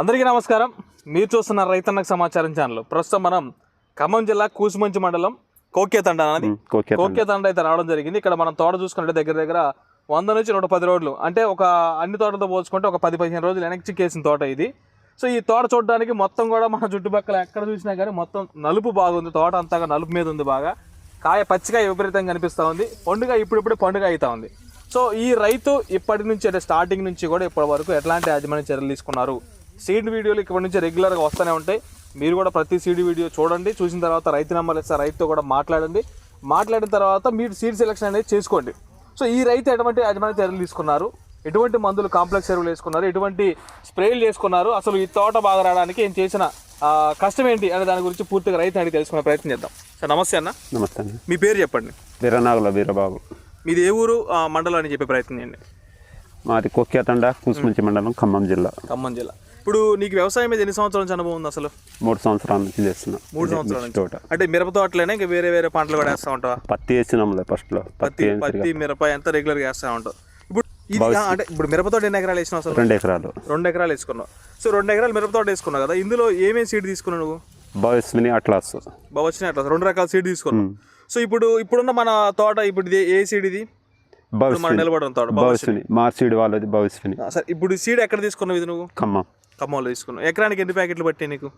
అందరికీ నమస్కారం. మీరు చూస్తున్న రైతన్నకు సమాచారం ఛానల్. ప్రస్తుతం మనం ఖమ్మం జిల్లా కూసుమంచి మండలం కోకేతండ అనేది కోకేతండ. అయితే రావడం జరిగింది. ఇక్కడ మనం తోట చూసుకుంటే దగ్గర దగ్గర వంద నుంచి నూట పది రోజులు అంటే ఒక అన్ని తోటలతో పోల్చుకుంటే ఒక పది పదిహేను రోజులు వెనక్కి చిక్కేసిన తోట ఇది. సో ఈ తోట చూడడానికి మొత్తం కూడా మన చుట్టుపక్కల ఎక్కడ చూసినా కానీ మొత్తం నలుపు బాగుంది. తోట అంతగా నలుపు మీద ఉంది బాగా. కాయ పచ్చికాయ విపరీతంగా కనిపిస్తూ ఉంది. పండుగ ఇప్పుడిప్పుడు పండుగ అవుతా ఉంది. సో ఈ రైతు ఇప్పటి నుంచి అంటే స్టార్టింగ్ నుంచి కూడా ఇప్పటి వరకు ఎట్లాంటి యాజమాన్య చర్యలు తీసుకున్నారు? సీడ్ వీడియోలు ఇప్పటి నుంచి రెగ్యులర్గా వస్తూనే ఉంటాయి. మీరు కూడా ప్రతి సీడ్ వీడియో చూడండి. చూసిన తర్వాత రైతు నెంబర్ ఇస్తే రైతుతో కూడా మాట్లాడండి. మాట్లాడిన తర్వాత మీరు సీడ్ సెలెక్షన్ అనేది చేసుకోండి. సో ఈ రైతు ఎటువంటి యాజమాన్య చర్యలు తీసుకున్నారు? ఎటువంటి మందులు కాంప్లెక్స్ ఎరువులు వేసుకున్నారు? ఎటువంటి స్ప్రేలు చేసుకున్నారు? అసలు ఈ తోట బాగా రావడానికి ఏం చేసిన కష్టం ఏంటి అనే దాని గురించి పూర్తిగా రైతు అడిగి తెలుసుకునే ప్రయత్నం చేద్దాం. సార్ నమస్తే అన్న. నమస్తే అండి మీ పేరు చెప్పండి. వీరనాగుల వీరబాబు. మీది ఏ ఊరు మండలం అని చెప్పే ప్రయత్నం చేయండి. మాది కొక్కేతండ కూసుమంచి మండలం ఖమ్మం జిల్లా. ఖమ్మం జిల్లా. ఇప్పుడు నీకు వ్యవసాయం మీద ఎన్ని సంవత్సరాల నుంచి అనుభవం ఉంది అసలు? మూడు సంవత్సరాల నుంచి చేస్తున్నా. మూడు సంవత్సరాల నుంచి. తోట. అంటే మిరప తోటలేనా ఇంకా వేరే వేరే పంటలు కూడా వేస్తా ఉంటావా? పత్తి వేసినాంలే ఫస్ట్లో పత్తి పత్తి పత్తి మిరప ఎంత రెగ్యులర్గా వేస్తా ఉంటావు? ఇప్పుడు ఇది అంటే ఇప్పుడు మిరప తోట ఎన్ని ఎకరాలు వేసినావు అసలు? రెండు ఎకరాలు. రెండు ఎకరాలు వేసుకున్నావు. సో రెండు ఎకరాలు మిరప తోట వేసుకున్నావు కదా ఇందులో ఏమేమి సీడ్ తీసుకున్నావు నువ్వు? భవిష్మిని అట్లాస్. బాగా వచ్చినాయి అట్లా రెండు రకాల సీడ్ తీసుకున్నావు. సో ఇప్పుడు ఇప్పుడున్న మన తోట ఇప్పుడు ఇది ఏ సీడ్ ఇది? భవిష్మిని నిలబడిన తోట భవిష్మిని మార్చిడి వాళ్ళది భవిష్మిని ఆ, సరే ఇప్పుడు సీడ్ ఎక్కడ తీసుకున్నావు ఇది నువ్వు? ఖమ్మం. ఖమ్మంలో తీసుకున్నావు. ఎకరానికి ఎన్ని ప్యాకెట్లు పట్టాయి నీకు?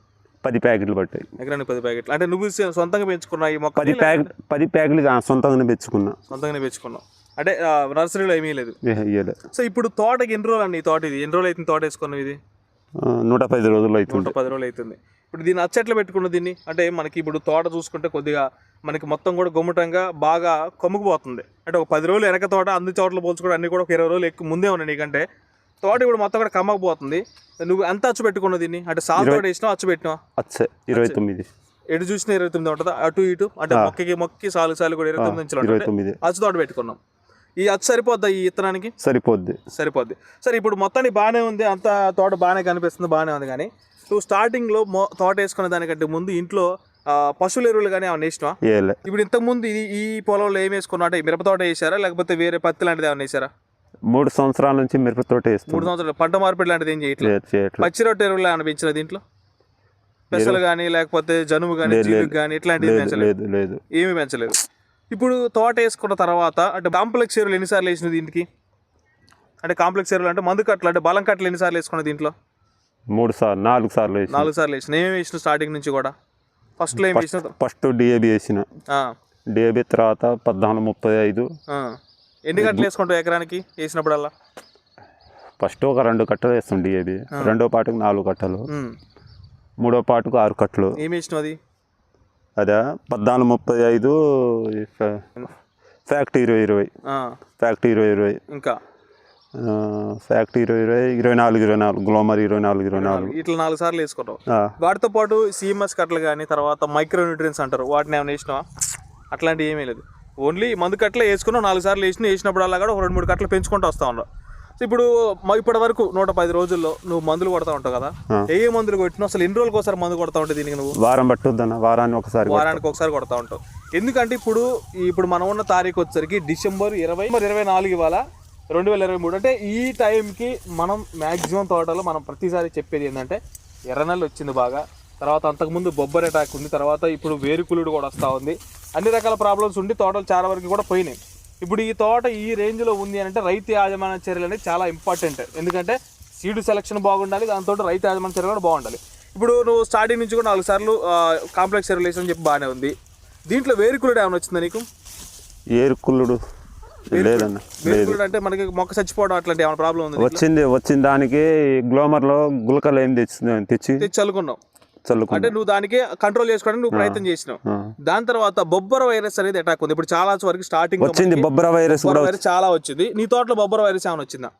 పది ప్యాకెట్లు పట్టాయి. ఎకరానికి పది ప్యాకెట్లు. అంటే నువ్వు సొంతంగా పెంచుకున్నావు ఈ మొక్క పది ప్యాకెట్ పది ప్యాకెట్లు సొంతంగానే పెంచుకున్నా. సొంతంగానే పెంచుకున్నావు. అంటే నర్సరీలో ఏమీ లేదు. సో ఇప్పుడు తోటకి ఎన్ని రోజులు అండి ఈ తోట ఇది? ఎన్ని రోజులు అవుతుంది తోట వేసుకున్నావు ఇది? నూట పది రోజులు నూట అవుతుంది పది రోజులు అవుతుంది. ఇప్పుడు దీన్ని అచ్చట్లు పెట్టుకున్న దీన్ని అంటే మనకి ఇప్పుడు తోట చూసుకుంటే కొద్దిగా మనకి మొత్తం కూడా గుమ్మటంగా బాగా కొమ్ముకుపోతుంది. అంటే ఒక పది రోజులు వెనక తోట అన్ని తోటలు పోల్చుకోవడం అన్ని కూడా ఒక ఇరవై రోజులు ఎక్కువ ముందే ఉన్నాయి నీకంటే. తోట ఇప్పుడు మొత్తం కూడా కమ్మకపోతుంది నువ్వు ఎంత అచ్చు పెట్టుకున్న దీన్ని? అంటే సాల్ తోట వేసినావు అచ్చు పెట్టినావా? అచ్చే ఇరవై తొమ్మిది. ఎటు చూసినా ఇరవై తొమ్మిది ఉంటుందా? అటు ఇటు అంటే మొక్కకి మొక్కకి సాలు సాలు కూడా ఇరవై తొమ్మిది అచ్చు తోట పెట్టుకున్నాం. ఈ అచ్చు సరిపోద్దా ఈ ఇత్తనానికి? సరిపోద్ది. సరిపోద్ది. సరే ఇప్పుడు మొత్తానికి బాగానే ఉంది. అంత తోట బాగానే కనిపిస్తుంది బాగానే ఉంది కానీ. నువ్వు స్టార్టింగ్లో తోట వేసుకునే దానికంటే ముందు ఇంట్లో పశువుల ఎరువులు కానీ ఏమైనా వేసినావా? ఏలే. ఇప్పుడు ఇంతకుముందు ఈ పొలంలో ఏం వేసుకున్నావు? అంటే మిరప తోట వేసారా? లేకపోతే వేరే పత్తి లాంటిది ఏమైనా వేసారా? మూడు సంవత్సరాల నుంచి మిరప తోట మూడు సంవత్సరాలు పంట మార్పిడి లాంటిది ఏం చేయట్లేదు. చేయట్లేదు. పచ్చి రొట్టె ఎరువులు ఏమైనా పెంచిన దీంట్లో? పెసలు కానీ లేకపోతే జనుము కానీ లేదు, జీలుగు కానీ ఇట్లాంటివి లేదు పెంచలేదు? లేదు లేదు. ఏమీ పెంచలేదు. ఇప్పుడు తోట వేసుకున్న తర్వాత అంటే కాంప్లెక్స్ ఎరువులు ఎన్నిసార్లు వేసిన దీనికి అంటే కాంప్లెక్స్ ఎరువులు అంటే మందు కట్టలు అంటే బలం కట్టలు ఎన్నిసార్లు వేసుకున్న దీంట్లో? మూడు సార్లు నాలుగు సార్లు వేసిన. నాలుగు సార్లు వేసిన. ఏమేమి వేసిన స్టార్టింగ్ నుంచి కూడా? ఫస్ట్లో ఏం వేసిన ఫస్ట్ డిఏబి వేసిన. డిఏబి తర్వాత పద్నాలుగు ముప్పై ఐదు. ఎన్ని గంటలు వేసుకుంటావు ఎకరానికి వేసినప్పుడల్లా? ఫస్ట్ ఒక రెండు కట్టలు వేస్తాం డిఏబి రెండో పాటుకు నాలుగు కట్టలు. మూడో పాటుకు ఆరు కట్టలు. ఏం వేసినావు అది? అదే పద్నాలుగు ముప్పై ఐదు ఫ్యాక్టరీ ఇరవై ఇరవై. ఫ్యాక్టరీ ఇరవై ఇరవై. ఇంకా? ఫ్యాక్టరీ ఇరవై ఇరవై. ఇరవై నాలుగు ఇరవై నాలుగు. గ్లోమర్ ఇరవై నాలుగు ఇరవై నాలుగు. ఇట్లా నాలుగు సార్లు వేసుకుంటావు. ఆ, వాటితో పాటు సిఎంఎస్ కట్టలు కానీ తర్వాత మైక్రో న్యూట్రియన్స్ అంటారు. వాటిని ఏమైనా వేసినావా? అట్లాంటివి ఏమీ లేదు. ఓన్లీ మందు కట్టలే వేసుకున్నావు నాలుగు సార్లు వేసిన వేసినప్పుడు అలా కూడా ఒక రెండు మూడు కట్టలు పెంచుకుంటూ వస్తా ఉన్నావు సో ఇప్పుడు ఇప్పటి వరకు నూట పది రోజుల్లో నువ్వు మందులు కొడతా ఉంటావు కదా. ఏ ఏ మందులు కొట్టినావు అసలు ఎన్ని రోజులకు ఒకసారి మందు కొడతా ఉంటావు దీనికి నువ్వు? వారం పట్టుద్దన్న వారాన్ని ఒకసారి. వారానికి ఒకసారి కొడతా ఉంటావు. ఎందుకంటే ఇప్పుడు ఇప్పుడు మనం ఉన్న తారీఖు వచ్చేసరికి డిసెంబర్ ఇరవై ఇరవై నాలుగు ఇవాళ రెండు వేల ఇరవై మూడు. అంటే ఈ టైంకి మనం మ్యాక్సిమం తోటలో మనం ప్రతిసారి చెప్పేది ఏంటంటే ఎర్రనల్లి వచ్చింది బాగా. తర్వాత అంతకుముందు బొబ్బర్ అటాక్ ఉంది తర్వాత ఇప్పుడు వేరుకులుడు కూడా వస్తూ ఉంది. అన్ని రకాల ప్రాబ్లమ్స్ ఉండి తోటలు చాలా వరకు కూడా పోయినాయి. ఇప్పుడు ఈ తోట ఈ రేంజ్లో ఉంది అని అంటే రైతు యాజమాన్య చర్యలు అనేది చాలా ఇంపార్టెంట్ ఎందుకంటే సీడ్ సెలక్షన్ బాగుండాలి దాంతో రైతు యాజమాన్య చర్యలు కూడా బాగుండాలి. ఇప్పుడు నువ్వు స్టార్టింగ్ నుంచి కూడా నాలుగు సార్లు కాంప్లెక్స్ రిలేషన్ అని చెప్పి బాగానే ఉంది. దీంట్లో వేరుకులుడు ఏమైనా వచ్చిందా నీకు? ఏరుకుళ్ళుడు లేదన్న వేరుకులుడు అంటే మనకి మొక్క చచ్చిపోవడం అట్లాంటి ఏమైనా ప్రాబ్లం ఉంది వచ్చింది వచ్చిన దానికి గ్లోమర్లో గులకలు ఏం తెచ్చి తెచ్చి? తెచ్చి చల్లుకున్నా అంటే నువ్వు దానికి కంట్రోల్ చేసుకోవడానికి నువ్వు ప్రయత్నం చేసినావు. దాని తర్వాత బొబ్బర వైరస్ అనేది అటాక్ ఉంది. ఇప్పుడు చాలా వరకు స్టార్టింగ్ వచ్చింది బొబ్బర వైరస్ వైరస్ చాలా వచ్చింది. నీ తోటలో బొబ్బర వైరస్ ఏమైనా వచ్చిందా?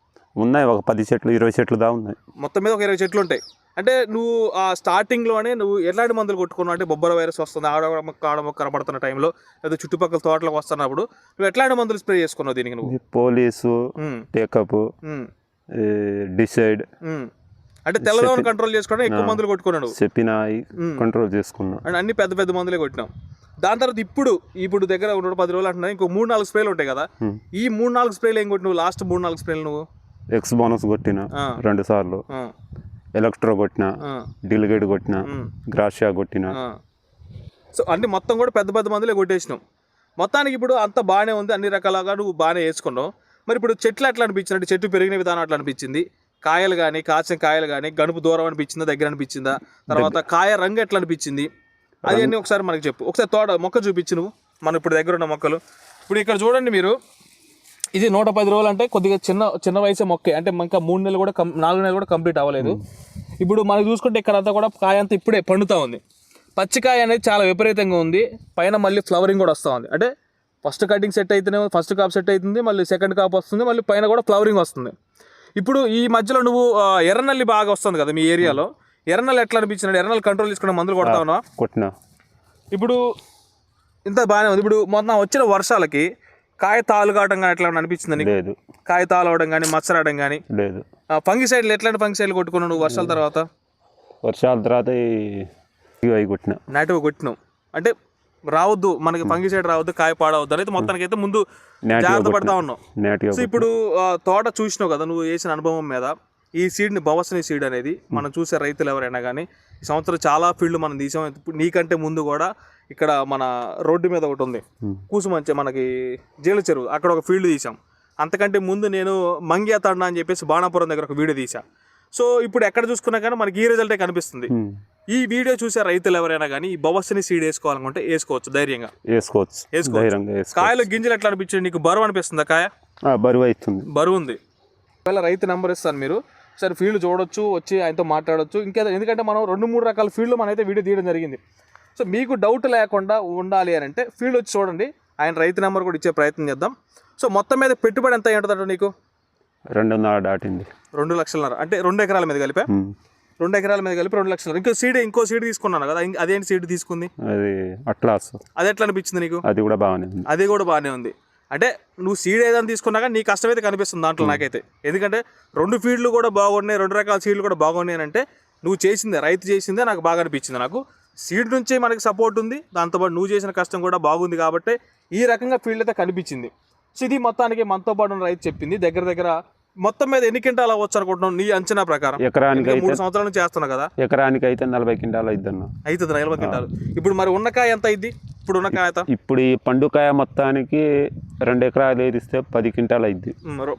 ఉన్నాయి ఒక పది చెట్లు ఇరవై చెట్లు దా ఉన్నాయి. మొత్తం మీద ఒక ఇరవై చెట్లు ఉంటాయి. అంటే నువ్వు ఆ స్టార్టింగ్లోనే నువ్వు ఎట్లాంటి మందులు కొట్టుకున్నావు? అంటే బొబ్బర వైరస్ వస్తుంది ఆడ మొక్క ఆడ మొక్క కనపడుతున్న టైంలో లేదా చుట్టుపక్కల తోటలకు వస్తున్నప్పుడు నువ్వు ఎట్లాంటి మందులు స్ప్రే చేసుకున్నావు దీనికి నువ్వు? పోలీసు టేకప్ డిసైడ్. అంటే తెల్లదోమను కంట్రోల్ చేసుకోవడం ఎక్కువ మందులు కొట్టుకున్నావు నువ్వు చెప్పిన. కంట్రోల్ చేసుకున్నా. అండ్ అన్ని పెద్ద పెద్ద మందులే కొట్టినాం. దాని తర్వాత ఇప్పుడు ఇప్పుడు దగ్గర నూట పది రోజులు అంటున్నా ఇంకో మూడు నాలుగు స్ప్రేలు ఉంటాయి కదా. ఈ మూడు నాలుగు స్ప్రేలు ఏం కొట్టి నువ్వు లాస్ట్ మూడు నాలుగు స్ప్రేలు నువ్వు? ఎక్స్ బోనస్ కొట్టిన. రెండు సార్లు. ఎలక్ట్రో కొట్టిన డిలిగేట్ కొట్టిన గ్రాషియా కొట్టిన. సో అంటే మొత్తం కూడా పెద్ద పెద్ద మందులే కొట్టేసినాం. మొత్తానికి ఇప్పుడు అంత బాగానే ఉంది అన్ని రకాలుగా నువ్వు బాగానే వేసుకున్నావు. మరి ఇప్పుడు చెట్లు ఎట్లా అనిపించింది అంటే చెట్టు పెరిగిన విధానం అట్లా అనిపించింది. కాయలు కానీ కాచిన కాయలు కానీ గనుపు దూరం అనిపించిందా దగ్గర అనిపించిందా? తర్వాత కాయ రంగు ఎట్లా అనిపించింది? అది అన్నీ ఒకసారి మనకి చెప్పు. ఒకసారి తోట మొక్క చూపించు నువ్వు. మనం ఇప్పుడు దగ్గర ఉన్న మొక్కలు. ఇప్పుడు ఇక్కడ చూడండి మీరు. ఇది నూట పది రోజులు అంటే కొద్దిగా చిన్న చిన్న వయసే మొక్కే. అంటే ఇంకా మూడు నెలలు కూడా నాలుగు నెలలు కూడా కంప్లీట్ అవ్వలేదు. ఇప్పుడు మనం చూసుకుంటే ఇక్కడ అంతా కూడా కాయ అంతా ఇప్పుడే పండుతా ఉంది. పచ్చికాయ అనేది చాలా విపరీతంగా ఉంది. పైన మళ్ళీ ఫ్లవరింగ్ కూడా వస్తూ ఉంది. అంటే ఫస్ట్ కటింగ్ సెట్ అయితేనే ఫస్ట్ కాప్ సెట్ అవుతుంది మళ్ళీ సెకండ్ కాప్ వస్తుంది మళ్ళీ పైన కూడా ఫ్లవరింగ్ వస్తుంది. ఇప్పుడు ఈ మధ్యలో నువ్వు ఎర్రనల్లి బాగా వస్తుంది కదా మీ ఏరియాలో. ఎర్రనల్లి ఎట్లా అనిపించింది ఎర్రనల్లి కంట్రోల్ చేసుకునే మందులు కొడతా ఉన్నావా? కొట్టిన. ఇప్పుడు ఇంత బాగానే ఉంది. ఇప్పుడు మొన్న వచ్చిన వర్షాలకి కాయ తాలు కావడం కానీ ఎట్లా అనిపించింది లేదు. కాయ తాలు అవడం కానీ మచ్చ రావడం కానీ లేదు. ఫంగి సైడ్లు ఎట్లాంటి ఫంగి సైడ్లు కొట్టుకున్నావు నువ్వు వర్షాల తర్వాత? వర్షాల తర్వాత ఇవి అవి కొట్టిన. నాటివ్ కొట్టినావు. అంటే రావద్దు మనకి ఫంగి సైడ్ రావద్దు కాయ పాడవద్దు అనేది మొత్తానికి అయితే ముందు జాగ్రత్త పడతా ఉన్నావు. నేటిగా సో ఇప్పుడు తోట చూసినావు కదా నువ్వు వేసిన అనుభవం మీద ఈ సీడ్ని బవసని సీడ్ అనేది మనం చూసే రైతులు ఎవరైనా కానీ ఈ సంవత్సరం చాలా ఫీల్డ్ మనం తీసాం. ఇప్పుడు నీకంటే ముందు కూడా ఇక్కడ మన రోడ్డు మీద ఒకటి ఉంది. ఉమ్. కూసుమంచే మనకి జైలు చెరువు అక్కడ ఒక ఫీల్డ్ తీసాం. అంతకంటే ముందు నేను మంగ్యా తండా అని చెప్పేసి బాణాపురం దగ్గర ఒక వీడియో తీసా. సో ఇప్పుడు ఎక్కడ చూసుకున్నా కానీ మనకి ఈ రిజల్టే కనిపిస్తుంది. ఈ వీడియో చూసే రైతులు ఎవరైనా కానీ ఈ బవస్ని సీడ్ వేసుకోవాలనుకుంటే వేసుకోవచ్చు ధైర్యంగా. వేసుకోవచ్చు. వేసుకోవచ్చు. కాయలు గింజలు ఎట్లా అనిపించింది నీకు బరువు అనిపిస్తుందా కాయ? బరువు అవుతుంది బరువు ఉంది. ఒకవేళ రైతు నెంబర్ ఇస్తాను మీరు. సరే ఫీల్డ్ చూడొచ్చు వచ్చి ఆయనతో మాట్లాడొచ్చు. ఇంకా ఎందుకంటే మనం రెండు మూడు రకాల ఫీల్డ్ మనం అయితే వీడియో తీయడం జరిగింది. సో మీకు డౌట్ లేకుండా ఉండాలి అని అంటే ఫీల్డ్ వచ్చి చూడండి. ఆయన రైతు నెంబర్ కూడా ఇచ్చే ప్రయత్నం చేద్దాం. సో మొత్తం మీద పెట్టుబడి ఎంత ఉంటుందంట నీకు? రెండున్నర దాటింది. రెండు లక్షలన్నర. అంటే రెండు ఎకరాల మీద కలిపా. రెండు ఎకరాల మీద కలిపి రెండు లక్షలు. ఇంకో సీడ్ ఇంకో సీడ్ తీసుకున్నాను కదా అదేంటి సీడ్ తీసుకుంది? అది అట్లాస్ అది ఎట్లా అనిపించింది నీకు? అది కూడా బాగానే ఉంది. అది కూడా బాగానే ఉంది. అంటే నువ్వు సీడ్ ఏదైనా తీసుకున్నా కానీ నీ కష్టమైతే కనిపిస్తుంది దాంట్లో నాకైతే. ఎందుకంటే రెండు ఫీల్డ్లు కూడా బాగున్నాయి రెండు రకాల సీడ్లు కూడా బాగున్నాయి అంటే నువ్వు చేసిందే రైతు చేసిందే నాకు బాగా అనిపించింది నాకు. సీడ్ నుంచి మనకి సపోర్ట్ ఉంది దాంతోపాటు నువ్వు చేసిన కష్టం కూడా బాగుంది కాబట్టి ఈ రకంగా ఫీల్డ్ అయితే కనిపించింది. సో ఇది మొత్తానికి మనతో పాటు రైతు చెప్పింది దగ్గర దగ్గర మొత్తం మీద ఎన్ని క్వింటాలు అవ్వచ్చు అనుకుంటున్నావు నీ అంచనా ప్రకారం? ఎకరానికి మూడు సంవత్సరాల నుంచి చేస్తున్నావు కదా? ఎకరానికి అయితే నలభై క్వింటాలు అయిద్దన్న. అవుతుంది నలభై క్వింటాలు. ఇప్పుడు మరి ఉన్న కాయ ఎంత అయింది? ఇప్పుడు ఉన్న కాయ ఎంత ఇప్పుడు ఈ పండుకాయ మొత్తానికి రెండు ఎకరాలు ఏదిస్తే పది క్వింటాలు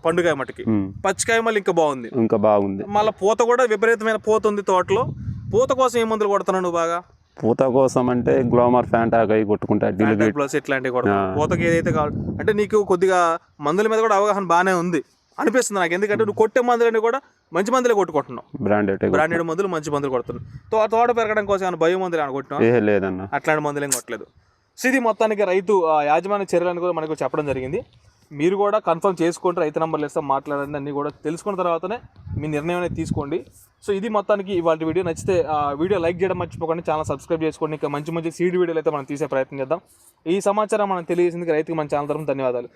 పండుగ మటుకి ఉమ్. పచ్చికాయ మళ్ళీ ఇంకా బాగుంది. ఇంకా బాగుంది. మళ్ళీ పూత కూడా విపరీతమైన పూత ఉంది తోటలో. పూత కోసం ఏ మందులు కొడుతున్నావు నువ్వు బాగా? పూత కోసం అంటే గ్లోమర్ ఫ్యాంటాక్ అవి కొట్టుకుంటా డిలిగేట్ ప్లస్ ఇట్లాంటివి కొడుతున్నావు పూతకి ఏదైతే కావాలి అంటే నీకు కొద్దిగా మందుల మీద కూడా అవగాహన బాగానే ఉంది. అనిపిస్తుంది నాకు. ఎందుకంటే నువ్వు కొట్టే మందులని కూడా మంచి మందులే కొట్టుకుంటున్నావు. బ్రాండెడ్ బ్రాండెడ్ మందులు మంచి మందులు కొడుతున్నావు. తో తోట పెరగడం కోసం ఏమైనా భయం మందులు ఏ లేదన్న. అట్లాంటి మందులు ఏం కొట్టలేదు. సో ఇది మొత్తానికి రైతు యాజమాన్య చర్యలను కూడా మనకు చెప్పడం జరిగింది. మీరు కూడా కన్ఫర్మ్ చేసుకుంటే రైతు నెంబర్లు ఇస్తాం మాట్లాడండి అన్నీ కూడా తెలుసుకున్న తర్వాతనే మీ నిర్ణయం అనేది తీసుకోండి. సో ఇది మొత్తానికి ఇవాళ వీడియో. నచ్చితే ఆ వీడియో లైక్ చేయడం మర్చిపోకండి. ఛానల్ సబ్స్క్రైబ్ చేసుకోండి. ఇంకా మంచి మంచి సీడ్ వీడియోలు అయితే మనం తీసే ప్రయత్నం చేద్దాం. ఈ సమాచారం మనం తెలియజేసింది రైతుకి మన ఛానల్ తరఫున ధన్యవాదాలు.